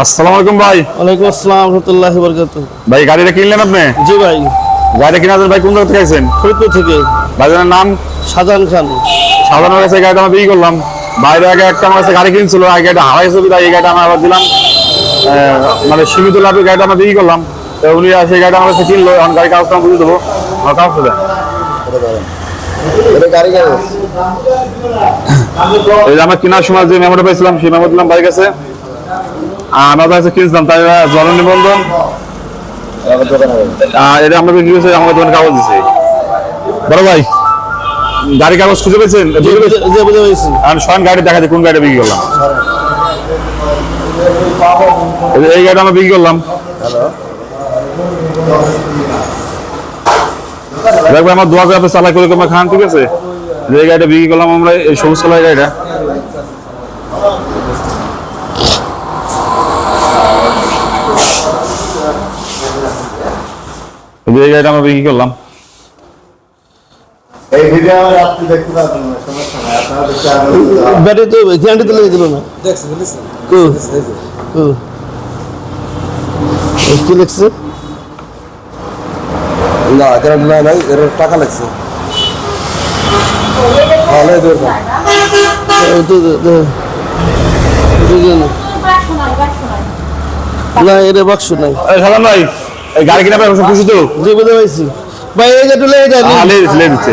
আসসালামু আলাইকুম ভাই। ওয়ালাইকুম আসসালাম রহমতুল্লাহ বরকাত ভাই গাড়িটা কিনলেন আপনি? জি ভাই। কিনার ভাই কোন জায়গা থেকে আইছেন? ফরিদপুর থেকে। ভাইজানের নাম? শাহজাহান খান। সাধারণ কাছে গাড়িটা আমরা বিক্রি করলাম। বাইরে আগে একটা আমার কাছে গাড়ি কিনছিল এই গাড়িটা হারাই ছবি তাই এই গাড়িটা আমরা আবার দিলাম। আহ, মানে সীমিত লাভে গাড়িটা আমরা বিক্রি করলাম। তো উনি সেই গাড়িটা আমার কাছে কিনলো এখন গাড়ি কাগজটা বুঝে দেবো। আমার কাগজ দেন। এই যে আমরা কেনার সময় যে মেমোটা পাইছিলাম সেই মেমো দিলাম ভাই কাছে। আর আমরা কাছে কিনছিলাম তাই জন নিবন্ধন। এটা আমরা বিক্রি করছি আমাদের দোকানে কাগজ দিছে। বড় ভাই গাড়ি কাগজ খুঁজে পেয়েছেন? আমি স্বয়ং গাড়ি দেখা কোন গাড়িটা বিক্রি করলাম? এই গাড়িটা আমরা বিক্রি করলাম। দেখবে আমার দোয়া করে আপনি চালাই করে খান ঠিক আছে? যে এই গাড়িটা বিক্রি করলাম আমরা এই সবুজ কালার গাড়িটা। এই যে এই গাড়িটা আমরা বিক্রি করলাম। এই ভিডিও আমার আপনি দেখতে পাবেন না সমস্যা নাই আপনারা দেখতে আনন্দিত হন। ব্যাটারি তো গ্যারান্টি তো লেগে দিল না কো কো এই কি লিখছে না গ্যারান্টি নাই নাই এর টাকা লাগছে। ভালো বুঝে না। না বাক্স নাই। সালাম ভাই। এই গাড়ি কিনা পাই খুশি তো? বুঝতে বুঝে পাইছি ভাই এই যে তুলে এটা লে দিচ্ছে।